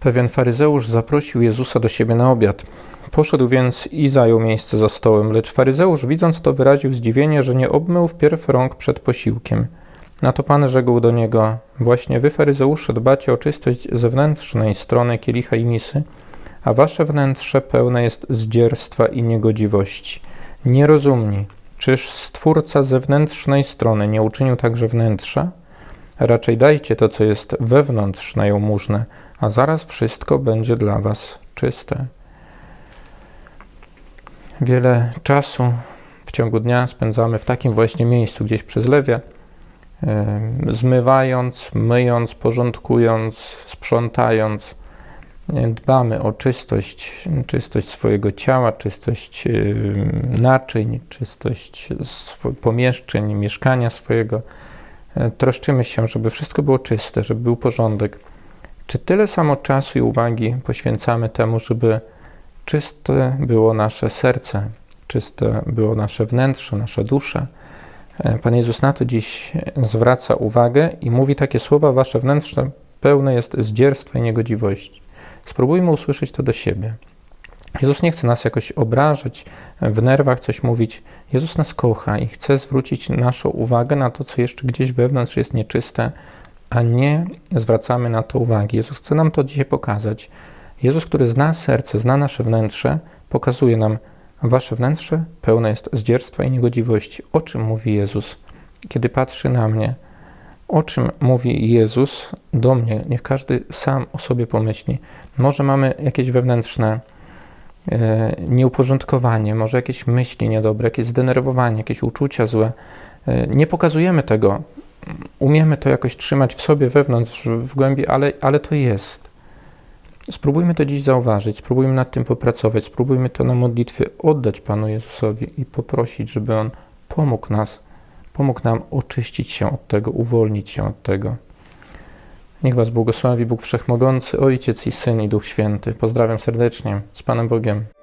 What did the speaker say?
Pewien faryzeusz zaprosił Jezusa do siebie na obiad. Poszedł więc i zajął miejsce za stołem, lecz faryzeusz, widząc to, wyraził zdziwienie, że nie obmył wpierw rąk przed posiłkiem. Na to Pan rzekł do niego: Właśnie wy, faryzeusze, dbacie o czystość zewnętrznej strony kielicha i misy, a wasze wnętrze pełne jest zdzierstwa i niegodziwości. Nierozumni, czyż Stwórca zewnętrznej strony nie uczynił także wnętrza? Raczej dajcie to, co jest wewnątrz na jałmużnę, a zaraz wszystko będzie dla was czyste. Wiele czasu w ciągu dnia spędzamy w takim właśnie miejscu, gdzieś przy zlewie, zmywając, myjąc, porządkując, sprzątając. Dbamy o czystość, czystość swojego ciała, czystość naczyń, czystość pomieszczeń, mieszkania swojego. E, Troszczymy się, żeby wszystko było czyste, żeby był porządek. Czy tyle samo czasu i uwagi poświęcamy temu, żeby czyste było nasze serce, czyste było nasze wnętrze, nasza dusza? E, Pan Jezus na to dziś zwraca uwagę i mówi takie słowa: Wasze wnętrze pełne jest zdzierstwa i niegodziwości. Spróbujmy usłyszeć to do siebie. Jezus nie chce nas jakoś obrażać, w nerwach coś mówić. Jezus nas kocha i chce zwrócić naszą uwagę na to, co jeszcze gdzieś wewnątrz jest nieczyste, a nie zwracamy na to uwagi. Jezus chce nam to dzisiaj pokazać. Jezus, który zna serce, zna nasze wnętrze, pokazuje nam, wasze wnętrze pełne jest zdzierstwa i niegodziwości. O czym mówi Jezus, kiedy patrzy na mnie? O czym mówi Jezus do mnie? Niech każdy sam o sobie pomyśli. Może mamy jakieś wewnętrzne e, nieuporządkowanie, może jakieś myśli niedobre, jakieś zdenerwowanie, jakieś uczucia złe. E, Nie pokazujemy tego. Umiemy to jakoś trzymać w sobie wewnątrz, w głębi, ale, ale to jest. Spróbujmy to dziś zauważyć, spróbujmy nad tym popracować, spróbujmy to na modlitwie oddać Panu Jezusowi i poprosić, żeby On pomógł nas, pomógł nam oczyścić się od tego, uwolnić się od tego. Niech Was błogosławi Bóg Wszechmogący, Ojciec i Syn i Duch Święty. Pozdrawiam serdecznie. Z Panem Bogiem.